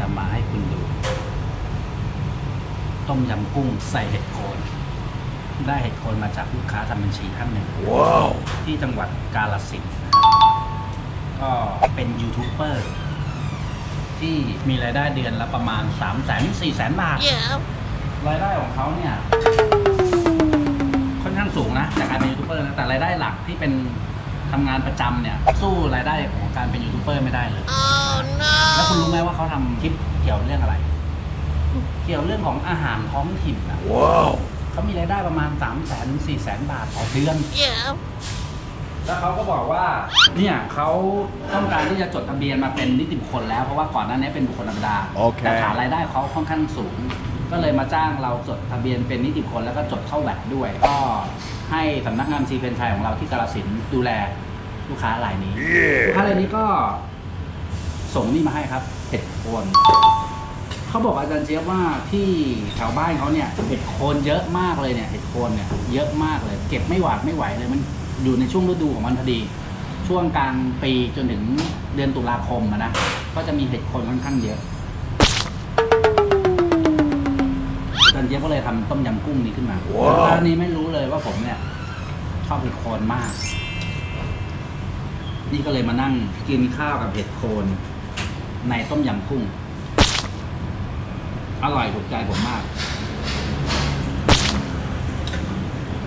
จะมาให้คุณดู ต้มยำกุ้งใส่เห็ดโคนได้เห็ดโคนมาจากลูกค้าทำบัญชีท่านหนึ่งที่จังหวัดกาฬสินธุ์นะครับก็เป็นยูทูบเบอร์ที่มีรายได้เดือนละประมาณ 3 0 0 0 0 4 0 0 0 0บาทรายได้ของเขาเนี่ย ค่อนข้างสูงนะ จากการเป็นยูทูบเบอร์นะแต่รายได้หลักที่เป็นทำงานประจำเนี่ย สู้รายได้ของการเป็นยูทูบเบอร์ไม่ได้เลย แล้วคุณรู้ไหมว่าเขาทำคลิปเกี่ยวเรื่องอะไร เกี่ยวเรื่องของอาหารท้องถิ่นนะเขามีรายได้ประมาณ3 0 0 0 0 0 4 0 0 0 0บาทต่อเดือนแล้วเขาก็บอกว่า เนี่ยเขาต้องการที่จะจดทะเบียนมาเป็นนิติบุคคลแล้ว เพราะว่าก่อนหน้านี้เป็นบุคคลธรรมดาโอเค แต่ฐานรายได้เขาค่อนข้างสูง ก็เลยมาจ้างเราจดทะเบียนเป็นนิติบุคคลแล้วก็จดเข้าแวดด้วย ก็ให้สำนักงานซีเพนชัยของเราที่กาลสินธุ์ดูแลลูกค้ารายนี้ ลูกค้ารายนี้ก็ ส่งนี่มาให้ครับเห็ดโคนเขาบอกอาจารย์เจี๊ยบว่าที่แถวบ้านเขาเนี่ยเห็ดโคนเยอะมากเลยเนี่ยเห็ดโคนเนี่ยเยอะมากเลย เก็บไม่หวาดไม่ไหวเลยมันอยู่ในช่วงฤดูของมันพอดี ช่วงกลางปีจนถึงเดือนตุลาคมอะนะก็จะมีเห็ดโคนค่อนข้างเยอะอาจารย์เจี๊ยบก็เลยทำต้มยำกุ้งนี้ขึ้นมาว้าวร้านนี้ไม่รู้เลยว่าผมเนี่ยชอบเห็ดโคนมาก นี่ก็เลยมานั่งกินข้าวกับเห็ดโคน ในต้มยำกุ้ง อร่อยถูกใจผมมาก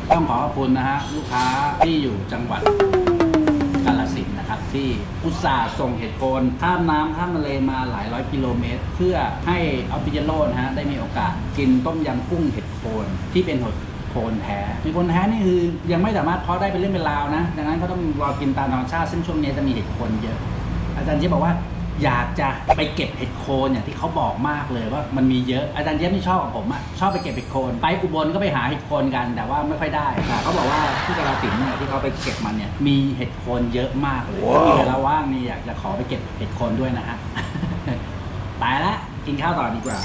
ต้องขอขอบคุณนะฮะ ลูกค้าที่อยู่จังหวัดกาฬสินนะครับ ที่อุตส่าห์ส่งเห็ดโคนข้ามน้ำข้ามทะเลมาหลายร้อยกิโลเมตร เพื่อให้ออฟฟิเจโรนะฮะ ได้มีโอกาสกินต้มยำกุ้งเห็ดโคนที่เป็นเห็ดโคนแท้มีคนแท้นี่คือยังไม่สามารถเพาะได้เป็นเรื่องเป็นราวนะ ดังนั้นเขาต้องรอกินตามธรรมชาติซึ่งช่วงนี้จะมีเห็ดโคนเยอะ อาจารย์เจี๊ยบบอกว่า อยากจะไปเก็บเห็ดโคนอย่างที่เขาบอกมากเลยว่ามันมีเยอะอาจารย์เจี๊ยบนี่ชอบกับผมอะชอบไปเก็บเห็ดโคนไปอุบลก็ไปหาเห็ดโคนกันแต่ว่าไม่ค่อยได้แต่เขาบอกว่าที่กาฬสินธุ์เนี่ยที่เขาไปเก็บมันเนี่ยมีเห็ดโคนเยอะมากเลยว้าว มีเวลาว่างนี่อยากจะขอไปเก็บเห็ดโคนด้วยนะฮะตายละกินข้าวต่อดีกว่า